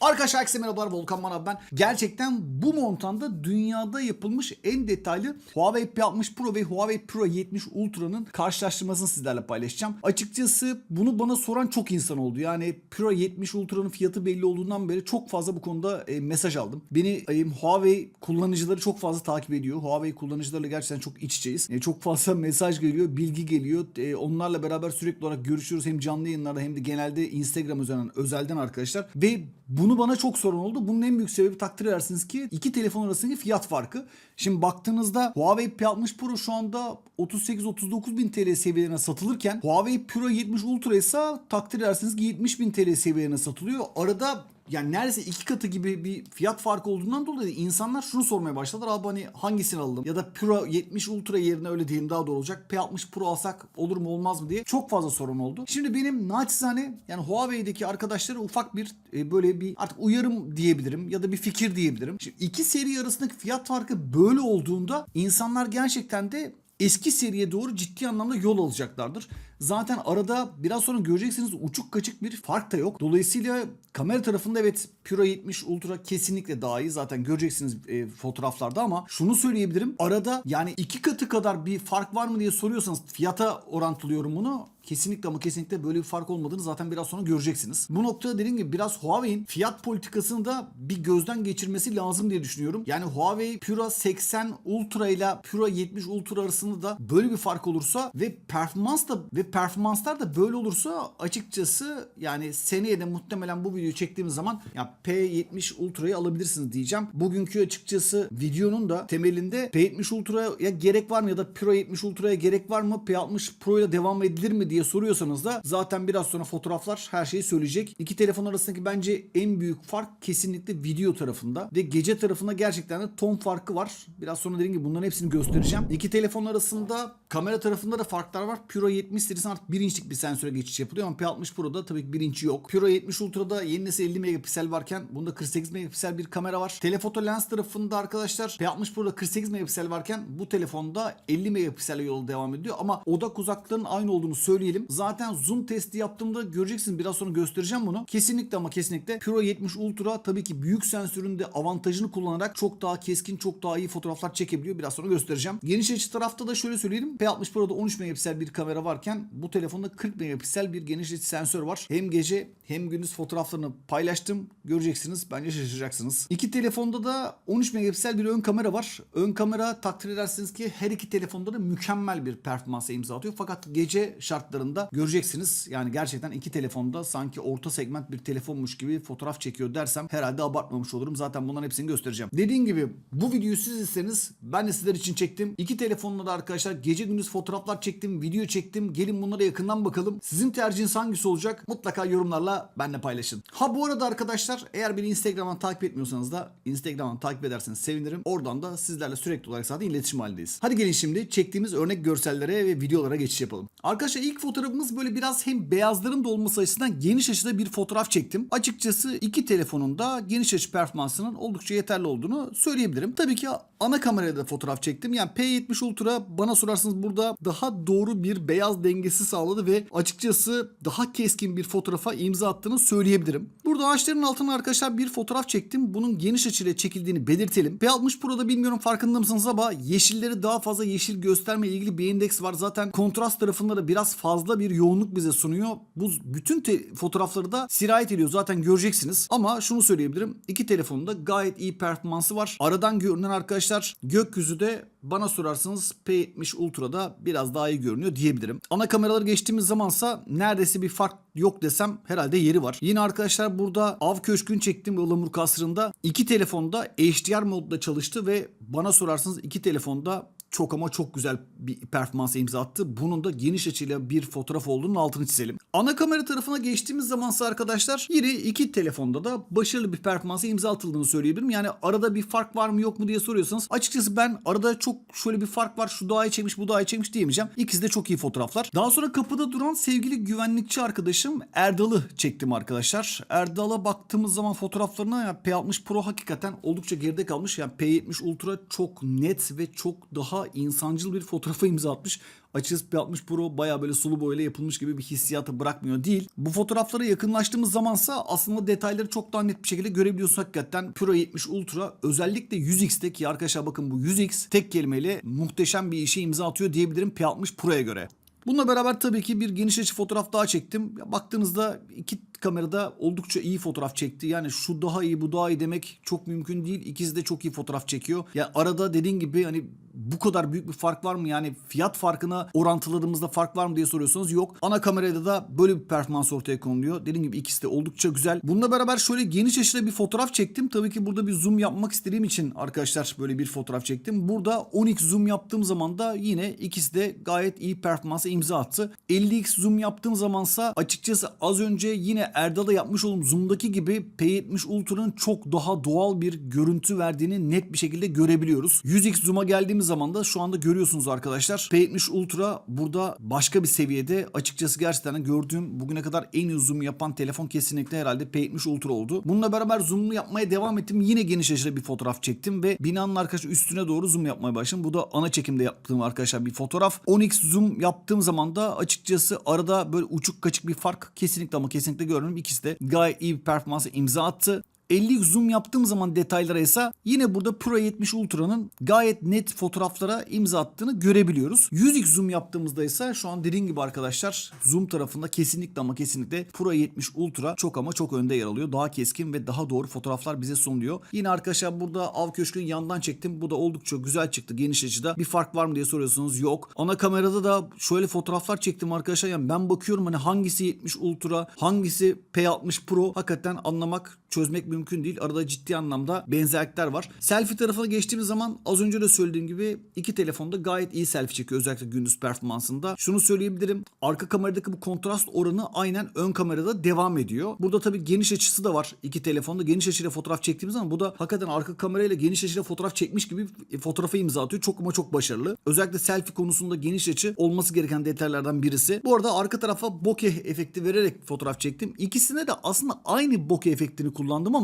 Arkadaşlar herkese merhabalar Volkan Manav ben. Gerçekten bu montanda dünyada yapılmış en detaylı Huawei P60 Pro ve Huawei Pro 70 Ultra'nın karşılaştırmasını sizlerle paylaşacağım. Açıkçası bunu bana soran çok insan oldu. Yani Pro 70 Ultra'nın fiyatı belli olduğundan beri çok fazla bu konuda e, mesaj aldım. Beni e, Huawei kullanıcıları çok fazla takip ediyor. Huawei kullanıcılarıyla gerçekten çok iç içeyiz. E, çok fazla mesaj geliyor, bilgi geliyor. E, onlarla beraber sürekli olarak görüşüyoruz. Hem canlı yayınlarda hem de genelde Instagram üzerinden özelden arkadaşlar. Ve bunu bana çok sorun oldu. Bunun en büyük sebebi takdir edersiniz ki iki telefon arasındaki fiyat farkı. Şimdi baktığınızda Huawei P60 Pro şu anda 38-39 bin TL seviyelerine satılırken Huawei Pro 70 Ultra ise takdir edersiniz ki 70 bin TL seviyelerine satılıyor. Arada yani neredeyse iki katı gibi bir fiyat farkı olduğundan dolayı insanlar şunu sormaya başladılar. Abi hani hangisini alalım? Ya da Pro 70 Ultra yerine öyle diyeyim daha doğru olacak. P60 Pro alsak olur mu olmaz mı diye çok fazla sorun oldu. Şimdi benim naçizane yani Huawei'deki arkadaşlara ufak bir e, böyle bir artık uyarım diyebilirim ya da bir fikir diyebilirim. Şimdi iki seri arasındaki fiyat farkı böyle olduğunda insanlar gerçekten de eski seriye doğru ciddi anlamda yol alacaklardır. Zaten arada biraz sonra göreceksiniz uçuk kaçık bir fark da yok. Dolayısıyla kamera tarafında evet Pro 70 Ultra kesinlikle daha iyi. Zaten göreceksiniz e, fotoğraflarda ama şunu söyleyebilirim. Arada yani iki katı kadar bir fark var mı diye soruyorsanız fiyata orantılıyorum bunu. Kesinlikle ama kesinlikle böyle bir fark olmadığını zaten biraz sonra göreceksiniz. Bu noktada dediğim gibi biraz Huawei'in fiyat politikasını da bir gözden geçirmesi lazım diye düşünüyorum. Yani Huawei Pro 80 Ultra ile Pro 70 Ultra arasında da böyle bir fark olursa ve performans da ve performanslar da böyle olursa açıkçası yani seneye de muhtemelen bu videoyu çektiğimiz zaman ya P70 Ultra'yı alabilirsiniz diyeceğim. Bugünkü açıkçası videonun da temelinde P70 Ultra'ya gerek var mı ya da Pro 70 Ultra'ya gerek var mı? P60 Pro ile devam edilir mi diye soruyorsanız da zaten biraz sonra fotoğraflar her şeyi söyleyecek. İki telefon arasındaki bence en büyük fark kesinlikle video tarafında ve gece tarafında gerçekten de ton farkı var. Biraz sonra dediğim gibi bunların hepsini göstereceğim. İki telefon arasında kamera tarafında da farklar var. Pro 70 serisi artık 1 inçlik bir sensöre geçiş yapılıyor ama P60 Pro'da tabii ki 1 inç yok. Pro 70 Ultra'da yeni nesil 50 megapiksel varken bunda 48 megapiksel bir kamera var. Telefoto lens tarafında arkadaşlar P60 Pro'da 48 megapiksel varken bu telefonda 50 megapiksel yolu devam ediyor ama odak uzaklığının aynı olduğunu söyleyelim. Zaten zoom testi yaptığımda göreceksiniz biraz sonra göstereceğim bunu. Kesinlikle ama kesinlikle Pro 70 Ultra tabii ki büyük sensörün de avantajını kullanarak çok daha keskin çok daha iyi fotoğraflar çekebiliyor. Biraz sonra göstereceğim. Geniş açı tarafta da şöyle söyleyelim. P60 Pro'da 13 megapiksel bir kamera varken bu telefonda 40 megapiksel bir geniş açı sensör var. Hem gece hem gündüz fotoğraflarını paylaştım. Göreceksiniz. Bence şaşıracaksınız. İki telefonda da 13 megapiksel bir ön kamera var. Ön kamera takdir edersiniz ki her iki telefonda da mükemmel bir performansa imza atıyor. Fakat gece şartlarında göreceksiniz. Yani gerçekten iki telefonda sanki orta segment bir telefonmuş gibi fotoğraf çekiyor dersem herhalde abartmamış olurum. Zaten bunların hepsini göstereceğim. Dediğim gibi bu videoyu siz isteseniz ben de sizler için çektim. İki telefonla da arkadaşlar gece gündüz fotoğraflar çektim, video çektim. Gelin bunlara yakından bakalım. Sizin tercihiniz hangisi olacak? Mutlaka yorumlarla benimle paylaşın. Ha bu arada arkadaşlar eğer beni Instagram'dan takip etmiyorsanız da Instagram'dan takip ederseniz sevinirim. Oradan da sizlerle sürekli olarak zaten iletişim halindeyiz. Hadi gelin şimdi çektiğimiz örnek görsellere ve videolara geçiş yapalım. Arkadaşlar ilk fotoğrafımız böyle biraz hem beyazların da olması açısından geniş açıda bir fotoğraf çektim. Açıkçası iki telefonun da geniş açı performansının oldukça yeterli olduğunu söyleyebilirim. Tabii ki ana kamerayla da fotoğraf çektim. Yani P70 Ultra bana sorarsanız burada daha doğru bir beyaz dengesi sağladı ve açıkçası daha keskin bir fotoğrafa imza attığını söyleyebilirim. Burada ağaçların altına arkadaşlar bir fotoğraf çektim. Bunun geniş açıyla çekildiğini belirtelim. P60 Pro'da bilmiyorum farkında mısınız ama yeşilleri daha fazla yeşil gösterme ilgili bir indeks var. Zaten kontrast tarafında da biraz fazla bir yoğunluk bize sunuyor. Bu bütün fotoğrafları da sirayet ediyor. Zaten göreceksiniz. Ama şunu söyleyebilirim. İki telefonun da gayet iyi performansı var. Aradan görünen arkadaşlar gökyüzü de bana sorarsanız P70 Ultra'da biraz daha iyi görünüyor diyebilirim. Ana kameraları geçtiğimiz zamansa neredeyse bir fark yok desem herhalde yeri var. Yine arkadaşlar burada Av Köşkü'nü çektiğim Ilamur kasrında iki telefonda HDR modda çalıştı ve bana sorarsanız iki telefonda çok ama çok güzel bir performansa imza attı. Bunun da geniş açıyla bir fotoğraf olduğunun altını çizelim. Ana kamera tarafına geçtiğimiz zamansa arkadaşlar yine iki telefonda da başarılı bir performansa imza atıldığını söyleyebilirim. Yani arada bir fark var mı yok mu diye soruyorsanız açıkçası ben arada çok şöyle bir fark var şu daha iyi çekmiş bu daha iyi çekmiş diyemeyeceğim. İkisi de çok iyi fotoğraflar. Daha sonra kapıda duran sevgili güvenlikçi arkadaşım Erdal'ı çektim arkadaşlar. Erdal'a baktığımız zaman fotoğraflarına ya P60 Pro hakikaten oldukça geride kalmış. Yani P70 Ultra çok net ve çok daha daha insancıl bir fotoğrafa imza atmış. Açıkçası P60 Pro baya böyle sulu boyayla yapılmış gibi bir hissiyatı bırakmıyor değil. Bu fotoğraflara yakınlaştığımız zamansa aslında detayları çok daha net bir şekilde görebiliyorsun hakikaten. Pro 70 Ultra özellikle 100X'te ki arkadaşlar bakın bu 100X tek kelimeyle muhteşem bir işe imza atıyor diyebilirim P60 Pro'ya göre. Bununla beraber tabii ki bir geniş açı fotoğraf daha çektim. Ya baktığınızda iki kamerada oldukça iyi fotoğraf çekti. Yani şu daha iyi bu daha iyi demek çok mümkün değil. İkisi de çok iyi fotoğraf çekiyor. Ya arada dediğin gibi hani bu kadar büyük bir fark var mı? Yani fiyat farkına orantıladığımızda fark var mı diye soruyorsanız yok. Ana kamerada da böyle bir performans ortaya konuluyor. Dediğim gibi ikisi de oldukça güzel. Bununla beraber şöyle geniş açıda bir fotoğraf çektim. Tabii ki burada bir zoom yapmak istediğim için arkadaşlar böyle bir fotoğraf çektim. Burada 10x zoom yaptığım zaman da yine ikisi de gayet iyi performansa imza attı. 50x zoom yaptığım zamansa açıkçası az önce yine Erdal'a yapmış olduğum zoom'daki gibi P70 Ultra'nın çok daha doğal bir görüntü verdiğini net bir şekilde görebiliyoruz. 100x zoom'a geldiğimiz zaman şu anda görüyorsunuz arkadaşlar. P70 Ultra burada başka bir seviyede. Açıkçası gerçekten gördüğüm bugüne kadar en iyi zoom yapan telefon kesinlikle herhalde P70 Ultra oldu. Bununla beraber zoom'lu yapmaya devam ettim. Yine geniş açıda bir fotoğraf çektim ve binanın arkadaşlar üstüne doğru zoom yapmaya başladım. Bu da ana çekimde yaptığım arkadaşlar bir fotoğraf. 10x zoom yaptığım zaman da açıkçası arada böyle uçuk kaçık bir fark kesinlikle ama kesinlikle görmüyorum. İkisi de gayet iyi bir performansa imza attı. 50 zoom yaptığım zaman detaylara ise yine burada Pro 70 Ultra'nın gayet net fotoğraflara imza attığını görebiliyoruz. 100x zoom yaptığımızda ise şu an dediğim gibi arkadaşlar zoom tarafında kesinlikle ama kesinlikle Pro 70 Ultra çok ama çok önde yer alıyor. Daha keskin ve daha doğru fotoğraflar bize sunuluyor. Yine arkadaşlar burada av köşkünün yandan çektim. Bu da oldukça güzel çıktı geniş açıda. Bir fark var mı diye soruyorsunuz. Yok. Ana kamerada da şöyle fotoğraflar çektim arkadaşlar. Yani ben bakıyorum hani hangisi 70 Ultra, hangisi P60 Pro hakikaten anlamak, çözmek mümkün değil. Arada ciddi anlamda benzerlikler var. Selfie tarafına geçtiğimiz zaman az önce de söylediğim gibi iki telefonda gayet iyi selfie çekiyor özellikle gündüz performansında. Şunu söyleyebilirim. Arka kameradaki bu kontrast oranı aynen ön kamerada devam ediyor. Burada tabii geniş açısı da var iki telefonda. Geniş açıyla fotoğraf çektiğimiz zaman bu da hakikaten arka kamerayla geniş açıyla fotoğraf çekmiş gibi fotoğrafa imza atıyor. Çok ama çok başarılı. Özellikle selfie konusunda geniş açı olması gereken detaylardan birisi. Bu arada arka tarafa bokeh efekti vererek fotoğraf çektim. İkisine de aslında aynı bokeh efektini kullandım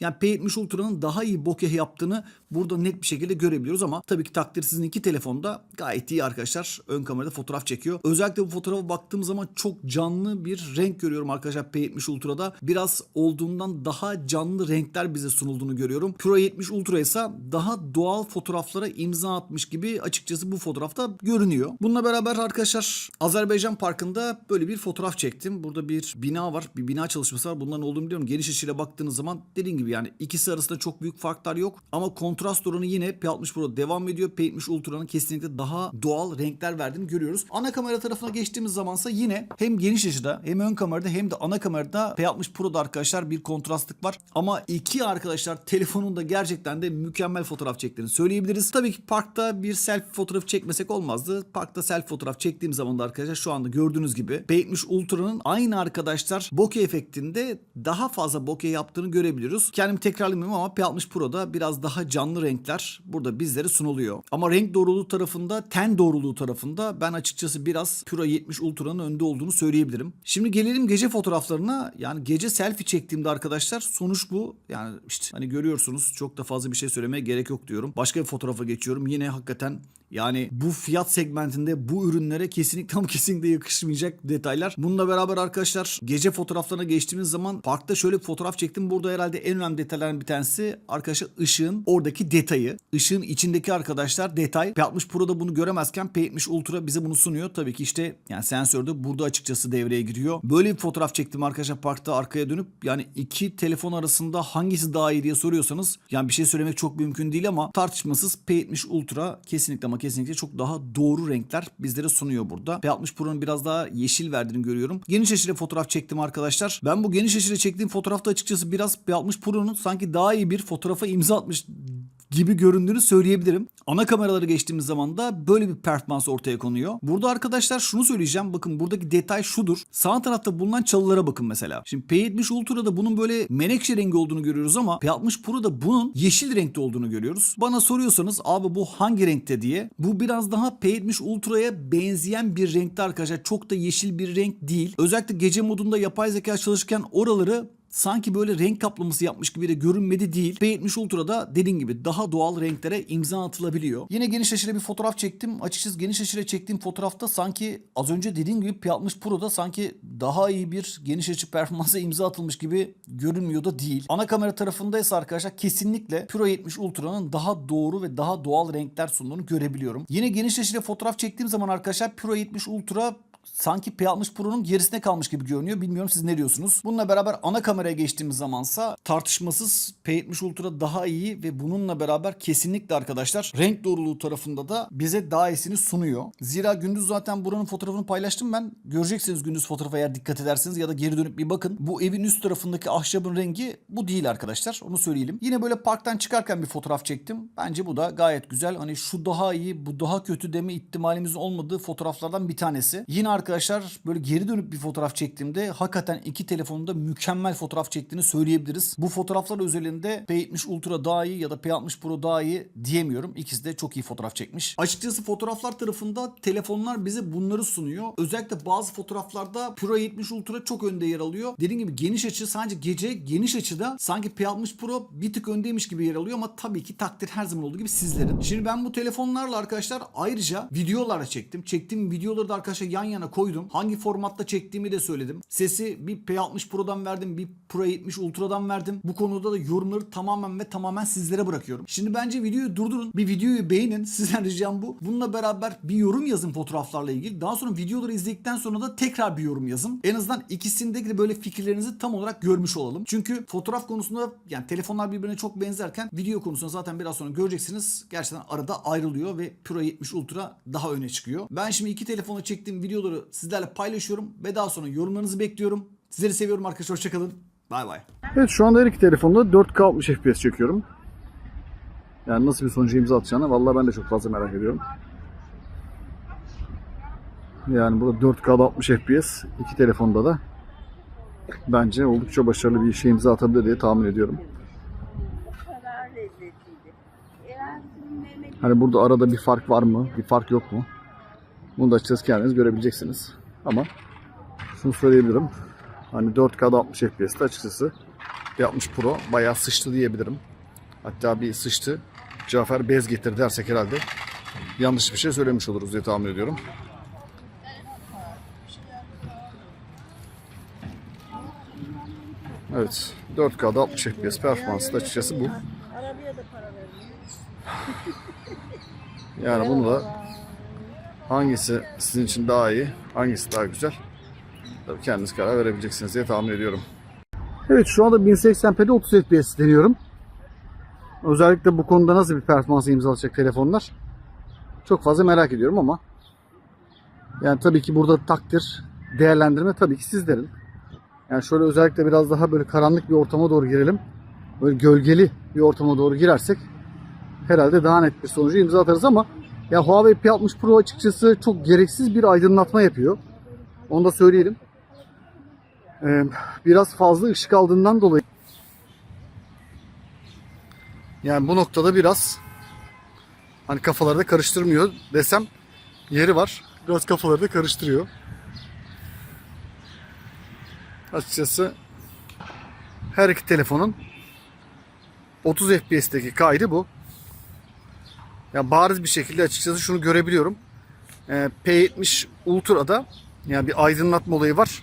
yani P70 Ultra'nın daha iyi bokeh yaptığını burada net bir şekilde görebiliyoruz ama tabii ki takdir sizin iki telefonda gayet iyi arkadaşlar ön kamerada fotoğraf çekiyor. Özellikle bu fotoğrafa baktığım zaman çok canlı bir renk görüyorum arkadaşlar P70 Ultra'da. Biraz olduğundan daha canlı renkler bize sunulduğunu görüyorum. Pro 70 Ultra ise daha doğal fotoğraflara imza atmış gibi açıkçası bu fotoğrafta görünüyor. Bununla beraber arkadaşlar Azerbaycan Parkı'nda böyle bir fotoğraf çektim. Burada bir bina var. Bir bina çalışması var. Bunların olduğunu biliyorum. Geniş açıyla baktığınız zaman dediğim gibi yani ikisi arasında çok büyük farklar yok. Ama kontrast oranı yine P60 Pro devam ediyor. P70 Ultra'nın kesinlikle daha doğal renkler verdiğini görüyoruz. Ana kamera tarafına geçtiğimiz zamansa yine hem geniş açıda hem ön kamerada hem de ana kamerada P60 Pro'da arkadaşlar bir kontrastlık var. Ama iki arkadaşlar telefonunda gerçekten de mükemmel fotoğraf çektiğini söyleyebiliriz. Tabii ki parkta bir selfie fotoğrafı çekmesek olmazdı. Parkta selfie fotoğraf çektiğim zaman da arkadaşlar şu anda gördüğünüz gibi P70 Ultra'nın aynı arkadaşlar bokeh efektinde daha fazla bokeh yaptığını görebiliyoruz. Kendimi tekrarlamıyorum ama P60 Pro'da biraz daha canlı renkler burada bizlere sunuluyor. Ama renk doğruluğu tarafında, ten doğruluğu tarafında ben açıkçası biraz Pro 70 Ultra'nın önde olduğunu söyleyebilirim. Şimdi gelelim gece fotoğraflarına. Yani gece selfie çektiğimde arkadaşlar sonuç bu. Yani işte hani görüyorsunuz çok da fazla bir şey söylemeye gerek yok diyorum. Başka bir fotoğrafa geçiyorum. Yine hakikaten yani bu fiyat segmentinde bu ürünlere kesinlikle ama kesinlikle yakışmayacak detaylar. Bununla beraber arkadaşlar gece fotoğraflarına geçtiğimiz zaman parkta şöyle bir fotoğraf çektim. Burada herhalde en önemli detaylardan bir tanesi arkadaşlar ışığın oradaki detayı. Işığın içindeki arkadaşlar detay. P60 Pro'da bunu göremezken P70 Ultra bize bunu sunuyor. Tabii ki işte yani sensör de burada açıkçası devreye giriyor. Böyle bir fotoğraf çektim arkadaşlar parkta arkaya dönüp yani iki telefon arasında hangisi daha iyi diye soruyorsanız yani bir şey söylemek çok mümkün değil ama tartışmasız P70 Ultra kesinlikle ama kesinlikle çok daha doğru renkler bizlere sunuyor burada. P60 Pro'nun biraz daha yeşil verdiğini görüyorum. Geniş açıyla fotoğraf çektim arkadaşlar. Ben bu geniş açıyla çektiğim fotoğrafta açıkçası biraz P60 Pro'nun sanki daha iyi bir fotoğrafa imza atmış gibi göründüğünü söyleyebilirim. Ana kameraları geçtiğimiz zaman da böyle bir performans ortaya konuyor. Burada arkadaşlar şunu söyleyeceğim. Bakın buradaki detay şudur. Sağ tarafta bulunan çalılara bakın mesela. Şimdi P70 Ultra'da bunun böyle menekşe rengi olduğunu görüyoruz ama P60 Pro'da bunun yeşil renkte olduğunu görüyoruz. Bana soruyorsanız abi bu hangi renkte diye. Bu biraz daha P70 Ultra'ya benzeyen bir renkte arkadaşlar. Çok da yeşil bir renk değil. Özellikle gece modunda yapay zeka çalışırken oraları sanki böyle renk kaplaması yapmış gibi de görünmedi değil. P70 Ultra'da dediğim gibi daha doğal renklere imza atılabiliyor. Yine geniş açıyla bir fotoğraf çektim. Açıkçası geniş açıyla çektiğim fotoğrafta sanki az önce dediğim gibi P60 Pro'da sanki daha iyi bir geniş açı performansa imza atılmış gibi görünmüyor da değil. Ana kamera tarafındaysa arkadaşlar kesinlikle Pro 70 Ultra'nın daha doğru ve daha doğal renkler sunduğunu görebiliyorum. Yine geniş açıyla fotoğraf çektiğim zaman arkadaşlar Pro 70 Ultra sanki P60 Pro'nun gerisine kalmış gibi görünüyor. Bilmiyorum siz ne diyorsunuz? Bununla beraber ana kameraya geçtiğimiz zamansa tartışmasız P70 Ultra daha iyi ve bununla beraber kesinlikle arkadaşlar renk doğruluğu tarafında da bize daha iyisini sunuyor. Zira gündüz zaten buranın fotoğrafını paylaştım ben. Göreceksiniz gündüz fotoğrafa eğer dikkat ederseniz ya da geri dönüp bir bakın. Bu evin üst tarafındaki ahşabın rengi bu değil arkadaşlar. Onu söyleyelim. Yine böyle parktan çıkarken bir fotoğraf çektim. Bence bu da gayet güzel. Hani şu daha iyi, bu daha kötü deme ihtimalimizin olmadığı fotoğraflardan bir tanesi. Yine arkadaşlar böyle geri dönüp bir fotoğraf çektiğimde hakikaten iki telefonun da mükemmel fotoğraf çektiğini söyleyebiliriz. Bu fotoğraflar özelinde P70 Ultra daha iyi ya da P60 Pro daha iyi diyemiyorum. İkisi de çok iyi fotoğraf çekmiş. Açıkçası fotoğraflar tarafında telefonlar bize bunları sunuyor. Özellikle bazı fotoğraflarda Pro 70 Ultra çok önde yer alıyor. Dediğim gibi geniş açı sadece gece geniş açıda sanki P60 Pro bir tık öndeymiş gibi yer alıyor ama tabii ki takdir her zaman olduğu gibi sizlerin. Şimdi ben bu telefonlarla arkadaşlar ayrıca videolar çektim. Çektiğim videoları da arkadaşlar yan yana koydum. Hangi formatta çektiğimi de söyledim. Sesi bir P60 Pro'dan verdim, bir Pro 70 Ultra'dan verdim. Bu konuda da yorumları tamamen ve tamamen sizlere bırakıyorum. Şimdi bence videoyu durdurun. Bir videoyu beğenin. Sizden ricam bu. Bununla beraber bir yorum yazın fotoğraflarla ilgili. Daha sonra videoları izledikten sonra da tekrar bir yorum yazın. En azından ikisindeki de böyle fikirlerinizi tam olarak görmüş olalım. Çünkü fotoğraf konusunda yani telefonlar birbirine çok benzerken video konusunda zaten biraz sonra göreceksiniz. Gerçekten arada ayrılıyor ve Pro 70 Ultra daha öne çıkıyor. Ben şimdi iki telefona çektiğim videoları sizlerle paylaşıyorum ve daha sonra yorumlarınızı bekliyorum. Sizleri seviyorum arkadaşlar. Hoşçakalın. Bay bay. Evet şu anda her iki telefonda 4K 60 FPS çekiyorum. Yani nasıl bir sonucu imza atacağını vallahi ben de çok fazla merak ediyorum. Yani burada 4K'da 60 FPS iki telefonda da bence oldukça başarılı bir işe imza atabilir diye tahmin ediyorum. Hani burada arada bir fark var mı? Bir fark yok mu? Bunu da açıkçası kendiniz görebileceksiniz. Ama şunu söyleyebilirim. Hani 4K'da 60 FPS'te açıkçası 60 Pro bayağı sıçtı diyebilirim. Hatta bir sıçtı. Cafer bez getir dersek herhalde yanlış bir şey söylemiş oluruz diye tahmin ediyorum. Evet. 4K'da 60 FPS performansı da açıkçası bu. Yani bunu da hangisi sizin için daha iyi, hangisi daha güzel? Tabii kendiniz karar verebileceksiniz diye tahmin ediyorum. Evet şu anda 1080p'de 30 FPS deniyorum. Özellikle bu konuda nasıl bir performans imza atacak telefonlar çok fazla merak ediyorum ama yani tabii ki burada takdir, değerlendirme tabii ki sizlerin. Yani şöyle özellikle biraz daha böyle karanlık bir ortama doğru girelim. Böyle gölgeli bir ortama doğru girersek herhalde daha net bir sonucu imza atarız ama ya Huawei P60 Pro açıkçası çok gereksiz bir aydınlatma yapıyor. Onu da söyleyelim. Ee, biraz fazla ışık aldığından dolayı yani bu noktada biraz hani kafaları da karıştırmıyor desem yeri var. Biraz kafaları da karıştırıyor. Açıkçası her iki telefonun 30 FPS'teki kaydı bu. Ya bariz bir şekilde açıkçası şunu görebiliyorum. Ee, P70 Ultra'da yani bir aydınlatma olayı var.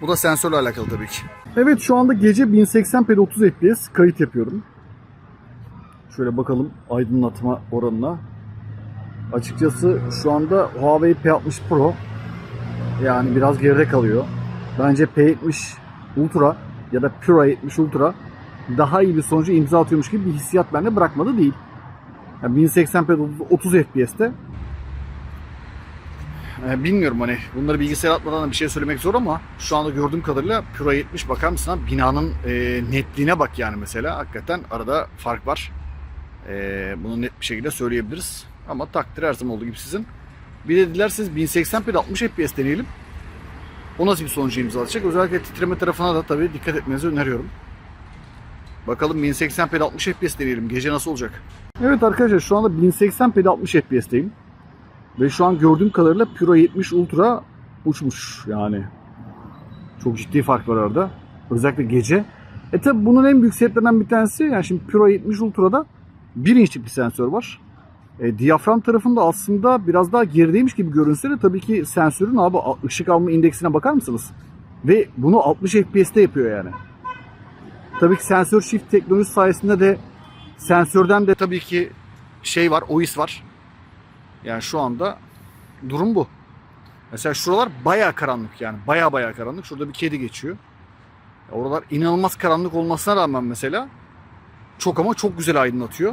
Bu da sensörle alakalı tabii ki. Evet şu anda gece 1080p'de 30 FPS kayıt yapıyorum. Şöyle bakalım aydınlatma oranına. Açıkçası şu anda Huawei P60 Pro yani biraz geride kalıyor. Bence P70 Ultra ya da Pro 70 Ultra daha iyi bir sonucu imza atıyormuş gibi bir hissiyat bende bırakmadı değil. Yani 1080p 30 FPS'te bilmiyorum hani bunları bilgisayar atmadan da bir şey söylemek zor ama şu anda gördüğüm kadarıyla Pro 70 bakar mısın abi? binanın e, netliğine bak yani mesela hakikaten arada fark var. E, bunu net bir şekilde söyleyebiliriz. Ama takdir her zaman olduğu gibi sizin. Bir de dilerseniz 1080p'de 60 FPS deneyelim. O nasıl bir sonucu imza atacak? Özellikle titreme tarafına da tabii dikkat etmenizi öneriyorum. Bakalım 1080p'de 60 FPS deneyelim. Gece nasıl olacak? Evet arkadaşlar şu anda 1080p'de 60 FPS'teyim. Ve şu an gördüğüm kadarıyla Pro 70 Ultra uçmuş yani. Çok ciddi fark var arada. Özellikle gece E tabi bunun en büyük sebeplerinden bir tanesi yani şimdi Pro 70 Ultra'da 1 inçlik bir sensör var. E, diyafram tarafında aslında biraz daha gerideymiş gibi görünse de tabii ki sensörün abi ışık alma indeksine bakar mısınız? Ve bunu 60 FPS'te yapıyor yani. Tabii ki sensör shift teknolojisi sayesinde de sensörden de tabii ki şey var, OIS var. Yani şu anda durum bu. Mesela şuralar bayağı karanlık yani. Bayağı bayağı karanlık. Şurada bir kedi geçiyor. Oralar inanılmaz karanlık olmasına rağmen mesela çok ama çok güzel aydınlatıyor.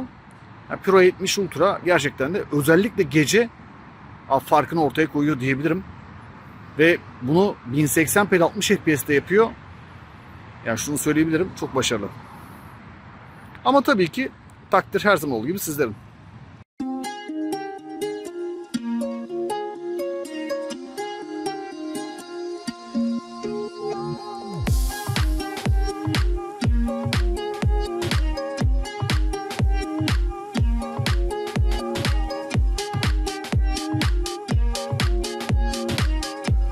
Yani Pro 70 Ultra gerçekten de özellikle gece farkını ortaya koyuyor diyebilirim. Ve bunu 1080p 60 FPS'te yapıyor. Yani şunu söyleyebilirim çok başarılı. Ama tabii ki takdir her zaman olduğu gibi sizlerin.